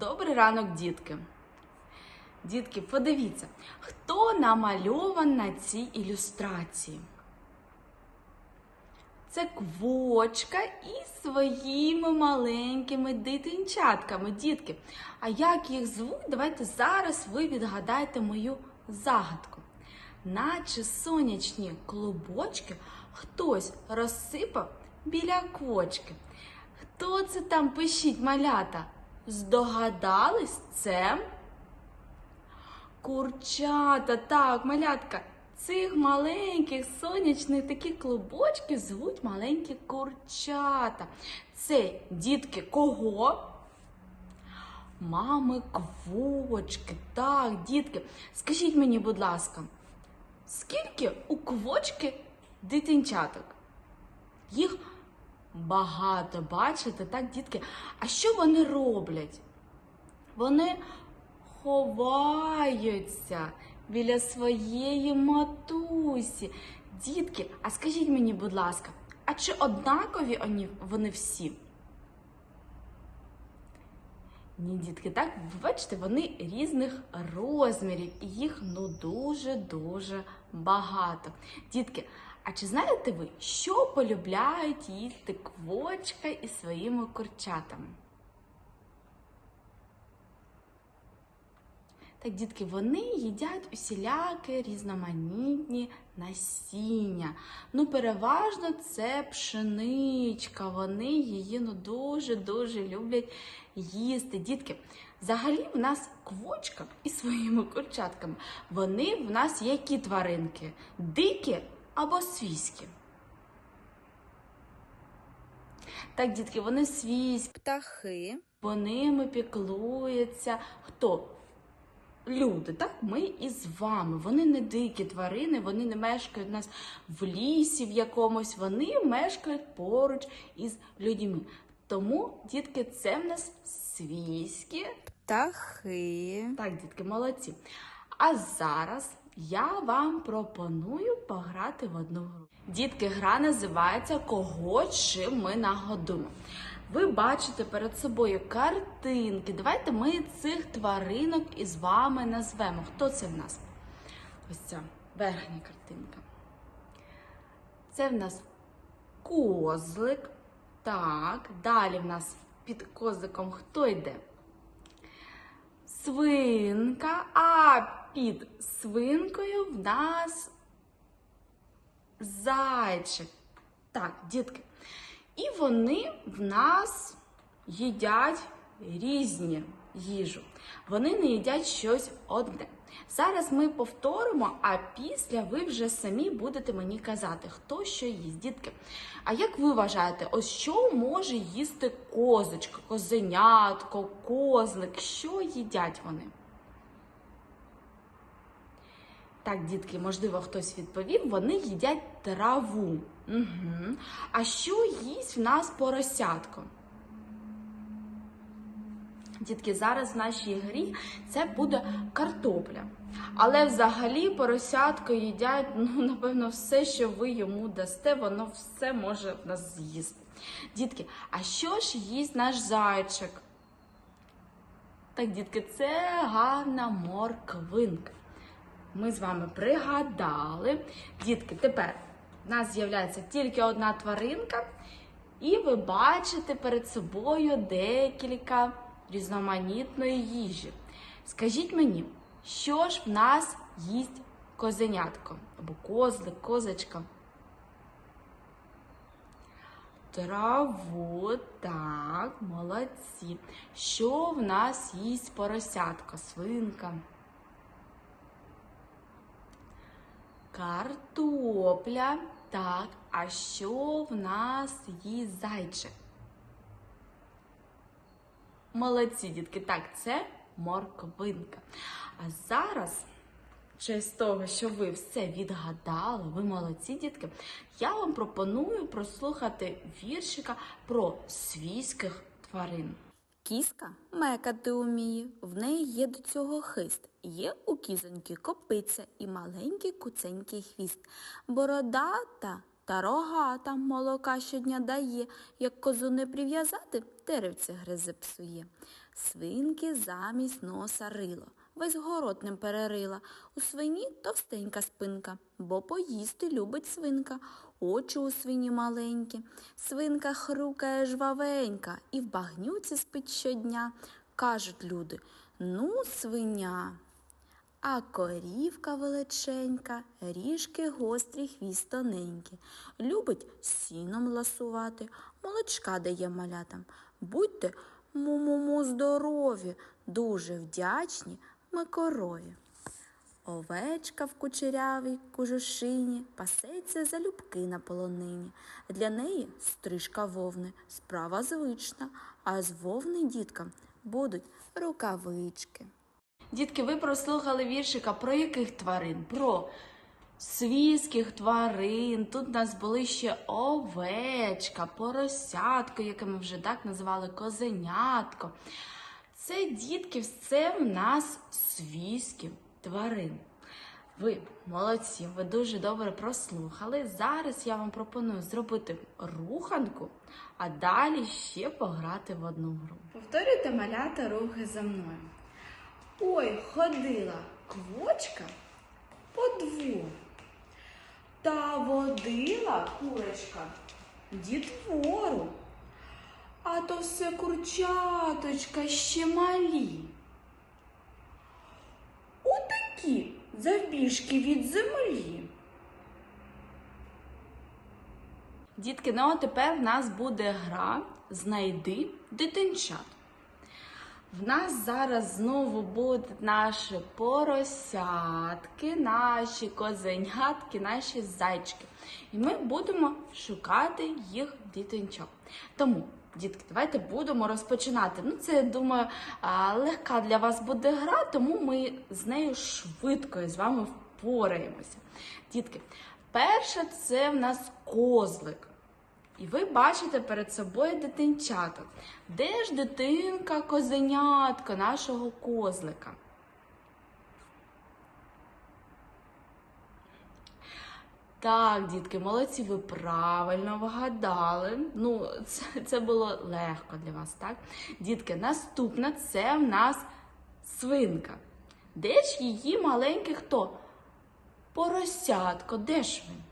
Добрий ранок, дітки. Дітки, подивіться, хто намальован на цій ілюстрації? Це квочка із своїми маленькими дитинчатками, дітки. А як їх звуть? Давайте зараз ви відгадаєте мою загадку. Наче сонячні клубочки хтось розсипав біля квочки. Хто це там пишіть малята? Здогадались це? Курчата, так, малятка. Цих маленьких сонячних такі клубочки звуть маленькі курчата. Це дітки кого? Мами квочки. Так, дітки. Скажіть мені, будь ласка, скільки у квочки дитинчаток? Їх багато, бачите, так, дітки? А що вони роблять? Вони ховаються біля своєї матусі. Дітки, а скажіть мені, будь ласка, а чи однакові вони, всі? Ні, дітки, так, бачите, вони різних розмірів, і їх ну дуже-дуже багато. Дітки, а чи знаєте ви, що полюбляють їсти квочка із своїми курчатами? Так, дітки, вони їдять усілякі різноманітні насіння. Ну, переважно це пшеничка. Вони її ну, дуже-дуже люблять їсти. Дітки, взагалі в нас квочка із своїми курчатками. Вони в нас які тваринки? Дикі або свійські? Так, дітки, вони свійські. птахи, По ними піклується хто? Люди, так ми із вами. Вони не дикі тварини, вони не мешкають у нас в лісі в якомусь, вони мешкають поруч із людьми. Тому, дітки, це в нас свійські. птахи, Так, дітки, молодці. А зараз я вам пропоную пограти в одну гру. Дітки, гра називається Кого чим ми нагодуємо. Ви бачите перед собою картинки. Давайте ми цих тваринок із вами назвемо. Хто це в нас? Ось ця верхня картинка. Це в нас козлик. Так, далі в нас під козликом хто йде? Свинка, під свинкою в нас зайчик. Так, дітки. І вони в нас їдять різні їжу. Вони не їдять щось одне. Зараз ми повторимо, а після ви вже самі будете мені казати, хто що їсть, дітки. А як ви вважаєте, ось що може їсти козочка, козенятко, козлик? Що їдять вони? Так, дітки, можливо, хтось відповів, вони їдять траву. Угу. А що їсть в нас поросятко? Дітки, зараз в нашій грі це буде картопля. Але взагалі поросятко їдять, ну, напевно, все, що ви йому дасте, воно все може в нас з'їсти. Дітки, а що ж їсть наш зайчик? Так, дітки, це гарна морквинка. Ми з вами пригадали. Дітки, тепер в нас з'являється тільки одна тваринка, і ви бачите перед собою декілька різноманітної їжі. Скажіть мені, що ж в нас їсть козенятко? Або козлик, козочка? Траву, так, молодці. Що в нас їсть поросятко, свинка? Картопля. Так, а що в нас їсть зайчик? Молодці, дітки. Так, це морквинка. А зараз, через того, що ви все відгадали, ви молодці, дітки, я вам пропоную прослухати віршика про свійських тварин. Кіска мекати уміє, в неї є до цього хист. Є у кізоньки копиця і маленький куценький хвіст. Бородата та рогата молока щодня дає, як козу не прив'язати, деревце гризе псує. Свинки замість носа рило. Весь город ним перерила. У свині товстенька спинка, бо поїсти любить свинка. Очі у свині маленькі. Свинка хрукає жвавенька і в багнюці спить щодня. Кажуть люди, ну, свиня. А корівка величенька, ріжки гострі, хвіст тоненький. Любить сіном ласувати, молочка дає малятам. Будьте му-му-му здорові, дуже вдячні ми корові. Овечка в кучерявій кожушині пасеться залюбки на полонині. Для неї стрижка вовни справа звична, а з вовни діткам будуть рукавички. Дітки, ви прослухали віршика про яких тварин? Про свійських тварин. Тут у нас були ще овечка, поросятко, яке ми вже так назвали козенятко. Це дітки, все в нас свійські тварини. Ви молодці, ви дуже добре прослухали. Зараз я вам пропоную зробити руханку, а далі ще пограти в одну гру. Повторюйте малята рухи за мною. Ой, ходила квочка по двору. Та водила курочка дітвору. А то все курчаточка ще малі. Отакі завбіжки від землі. Дітки, ну а тепер в нас буде гра Знайди дитинчат. В нас зараз знову будуть наші поросятки, наші козенятки, наші зайчики. І ми будемо шукати їх дітинчок. Тому, дітки, давайте будемо розпочинати. Ну, це, я думаю, легка для вас буде гра, тому ми з нею швидко з вами впораємося. Дітки, перше це в нас козлик. І ви бачите перед собою дитинчата. Де ж дитинка козенятка нашого козлика? Так, дітки, молодці, ви правильно вгадали. Ну, це, це було легко для вас, так? Дітки, наступна це в нас свинка. Де ж її маленький хто? Поросятко, де ж він?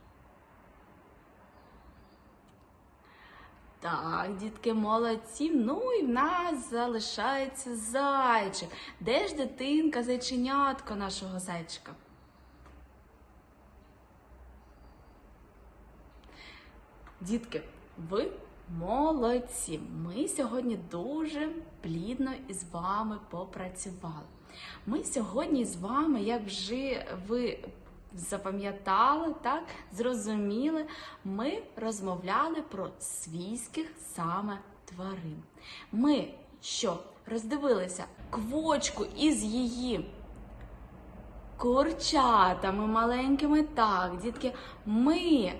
Так, дітки, молодці. Ну і в нас залишається зайчик. Де ж дитинка, зайченятко нашого зайчика? Дітки, ви молодці. Ми сьогодні дуже плідно із вами попрацювали. Ми сьогодні з вами, як вже ви запам'ятали, так, зрозуміли, ми розмовляли про свійських саме тварин. Ми що роздивилися квочку із її курчатами маленькими. Так, дітки, ми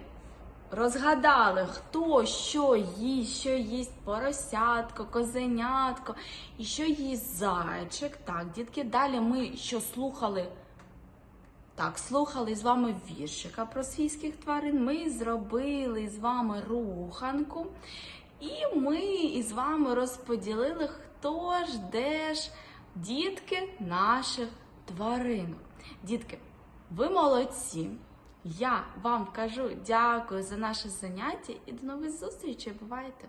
розгадали, хто що їсть, що їсть поросятко, козенятко і що їсть зайчик. Так, дітки, далі ми що слухали. Так, слухали з вами віршика про свійських тварин. Ми зробили з вами руханку, і ми із вами розподілили, хто ж де ж дітки наших тваринок. Дітки, ви молодці. Я вам кажу дякую за наше заняття і до нових зустрічей. Бувайте!